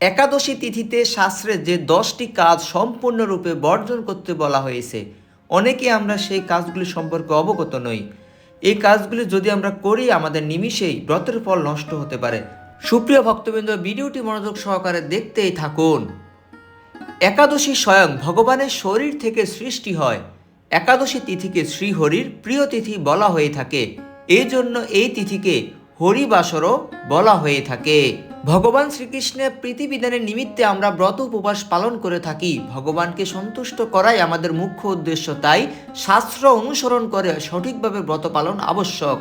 একাদশী তিথিতে শাস্ত্রে যে দশটি কাজ সম্পূর্ণরূপে বর্জন করতে বলা হয়েছে, অনেকে আমরা সেই কাজগুলি সম্পর্কে অবগত নই। এই কাজগুলি যদি আমরা করি, আমাদের নিমিষেই ব্রতের ফল নষ্ট হতে পারে। সুপ্রিয় ভক্তবৃন্দ, ভিডিওটি মনোযোগ সহকারে দেখতেই থাকুন। একাদশী স্বয়ং ভগবানের শরীর থেকে সৃষ্টি হয়। একাদশী তিথিকে শ্রীহরির প্রিয় তিথি বলা হয়ে থাকে। এই জন্য এই তিথিকে হরিবাসরও বলা হয়ে থাকে। ভগবান শ্রীকৃষ্ণের প্রীতিবিধানের নিমিত্তে আমরা ব্রত উপবাস পালন করে থাকি। ভগবানকে সন্তুষ্ট করাই আমাদের মুখ্য উদ্দেশ্য, তাই শাস্ত্র অনুসরণ করে সঠিকভাবে ব্রত পালন আবশ্যক।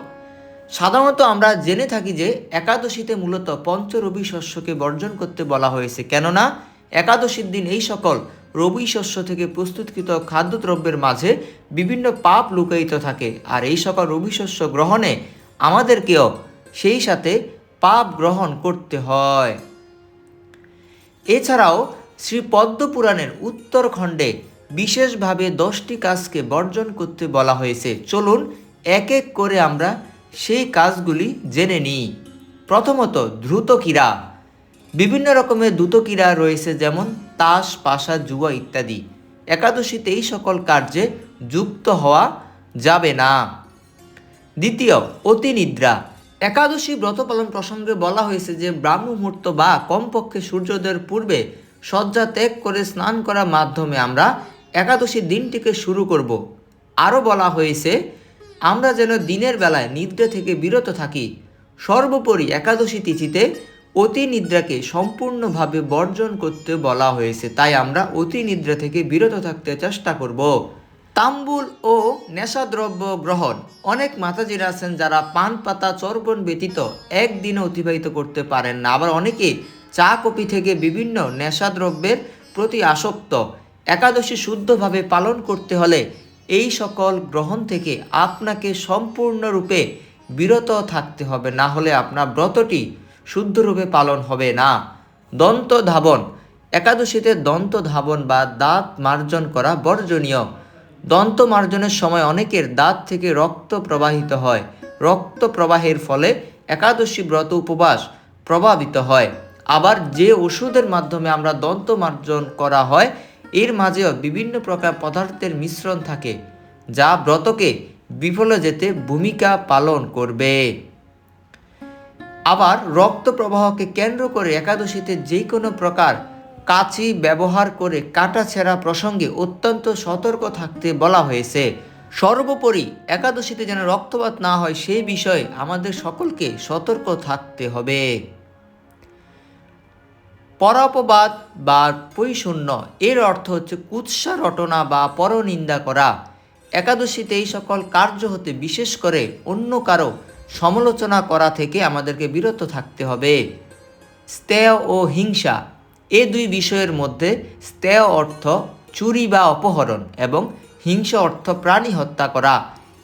সাধারণত আমরা জেনে থাকি যে একাদশীতে মূলত পঞ্চরবি শস্যকে বর্জন করতে বলা হয়েছে। কেননা, একাদশীর দিন এই সকল রবি শস্য থেকে প্রস্তুতকৃত খাদ্যদ্রব্যের মাঝে বিভিন্ন পাপ লুকায়িত থাকে। আর এই সকল রবি শস্য গ্রহণে আমাদেরকেও সেই সাথে পাপ গ্রহণ করতে হয়। এছাড়াও শ্রী পদ্মপুরাণের উত্তরখণ্ডে বিশেষভাবে দশটি কাজকে বর্জন করতে বলা হয়েছে। চলুন এক এক করে আমরা সেই কাজগুলি জেনে নিই। প্রথমত দ্রুত ক্রীড়া বিভিন্ন রকমের দ্রুত ক্রীড়া রয়েছে যেমন তাস, পাশা, জুয়া ইত্যাদি। একাদশীতে এই সকল কার্যে যুক্ত হওয়া যাবে না। দ্বিতীয় অতি নিদ্রা একাদশী ব্রত পালন প্রসঙ্গে বলা হয়েছে যে, ব্রাহ্ম মুহূর্ত বা কমপক্ষে সূর্যোদয়ের পূর্বে শয্যা ত্যাগ করে স্নান করার মাধ্যমে আমরা একাদশী দিনটিকে শুরু করব। আরও বলা হয়েছে, আমরা যেন দিনের বেলায় নিদ্রা থেকে বিরত থাকি। সর্বোপরি একাদশী তিথিতে অতি নিদ্রাকে সম্পূর্ণভাবে বর্জন করতে বলা হয়েছে। তাই আমরা অতি নিদ্রা থেকে বিরত থাকতে চেষ্টা করব। তাম্বুল ও নেশাদ্রব্য গ্রহণ। অনেক মাতাজিরা আছেন যারা পান পাতা চর্বণ ব্যতীত একদিনে অতিবাহিত করতে পারেন না। আবার অনেকে চা কপি থেকে বিভিন্ন নেশাদ্রব্যের প্রতি আসক্ত। একাদশী শুদ্ধভাবে পালন করতে হলে এই সকল গ্রহণ থেকে আপনাকে সম্পূর্ণরূপে বিরত থাকতে হবে। না হলে আপনার ব্রতটি শুদ্ধরূপে পালন হবে না। দন্ত ধাবন একাদশীতে দন্ত ধাবন বা দাঁত মার্জন করা বর্জনীয়। দন্ত মার্জনের সময় অনেকের দাঁত থেকে রক্ত প্রবাহিত হয়। রক্ত প্রবাহের ফলে একাদশী ব্রত উপবাস প্রভাবিত হয়। আবার যে ওষুধের মাধ্যমে আমরা দন্ত মার্জন করা হয়, এর মাঝেও বিভিন্ন প্রকার পদার্থের মিশ্রণ থাকে, যা ব্রতকে বিফলে যেতে ভূমিকা পালন করবে। আবার রক্ত প্রবাহকে কেন্দ্র করে একাদশীতে যে কোনো প্রকার কাঁচি ব্যবহার করে কাটা ছেঁড়া প্রসঙ্গে অত্যন্ত সতর্ক থাকতে বলা হয়েছে। সর্বোপরি একাদশীতে যেন রক্তপাত না হয় সেই বিষয়ে আমাদের সকলকে সতর্ক থাকতে হবে। পরাপবাদ বা পৈশূন্য, এর অর্থ হচ্ছে কুৎসা রটনা বা পরনিন্দা করা। একাদশীতে এই সকল কার্য হতে বিশেষ করে অন্য কারও সমালোচনা করা থেকে আমাদেরকে বিরত থাকতে হবে। স্তেয় ও হিংসা এ দুই বিষয়ের মধ্যে স্তেয় অর্থ চুরি বা অপহরণ এবং হিংসা অর্থ প্রাণী হত্যা করা।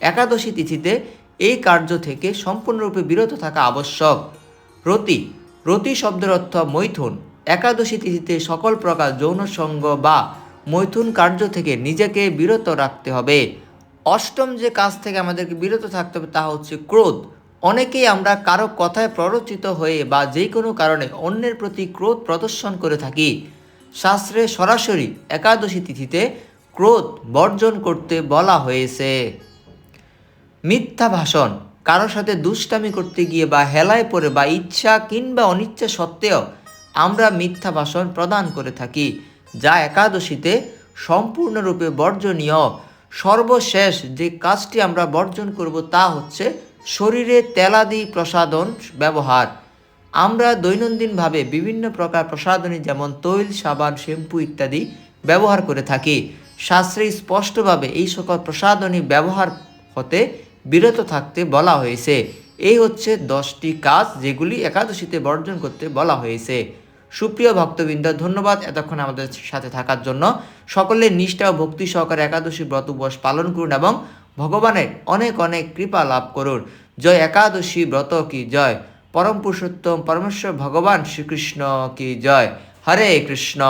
একাদশী তিথিতে এই কার্য থেকে সম্পূর্ণরূপে বিরত থাকা আবশ্যক। রতি রতি শব্দের অর্থ মৈথুন। একাদশী তিথিতে সকল প্রকার যৌন সঙ্গ বা মৈথুন কার্য থেকে নিজেকে বিরত রাখতে হবে। অষ্টম যে কাজ থেকে আমাদেরকে বিরত থাকতে হবে তা হচ্ছে ক্রোধ। অনেকেই আমরা কারও কথায় প্ররোচিত হয়ে বা যে কোনো কারণে অন্যের প্রতি ক্রোধ প্রদর্শন করে থাকি। শাস্ত্রে সরাসরি একাদশী তিথিতে ক্রোধ বর্জন করতে বলা হয়েছে। মিথ্যা ভাষণ কারোর সাথে দুষ্টামি করতে গিয়ে বা হেলায় পড়ে বা ইচ্ছা কিংবা অনিচ্ছা সত্ত্বেও আমরা মিথ্যা ভাষণ প্রদান করে থাকি, যা একাদশীতে সম্পূর্ণরূপে বর্জনীয়। সর্বশেষ যে কাজটি আমরা বর্জন করব তা হচ্ছে শরীরে তেলাদি প্রসাধন ব্যবহার। আমরা দৈনন্দিনভাবে বিভিন্ন প্রকার প্রসাধনী যেমন তৈল, সাবান, শ্যাম্পু ইত্যাদি ব্যবহার করে থাকি। শাস্ত্রে স্পষ্টভাবে এই সকল প্রসাধনী ব্যবহার হতে বিরত থাকতে বলা হয়েছে। এই হচ্ছে দশটি কাজ যেগুলি একাদশীতে বর্জন করতে বলা হয়েছে। সুপ্রিয় ভক্তবৃন্দ, ধন্যবাদ এতক্ষণ আমাদের সাথে থাকার জন্য। সকলের নিষ্ঠা ও ভক্তি সহকারে একাদশী ব্রত উপবাস পালন করুন এবং ভগবানের অনেক অনেক কৃপা লাভ করুন। জয় একাদশী ব্রত কি জয়? পরম পুরুষোত্তম পরমেশ্বর ভগবান শ্রীকৃষ্ণ কি জয়? হরে কৃষ্ণ।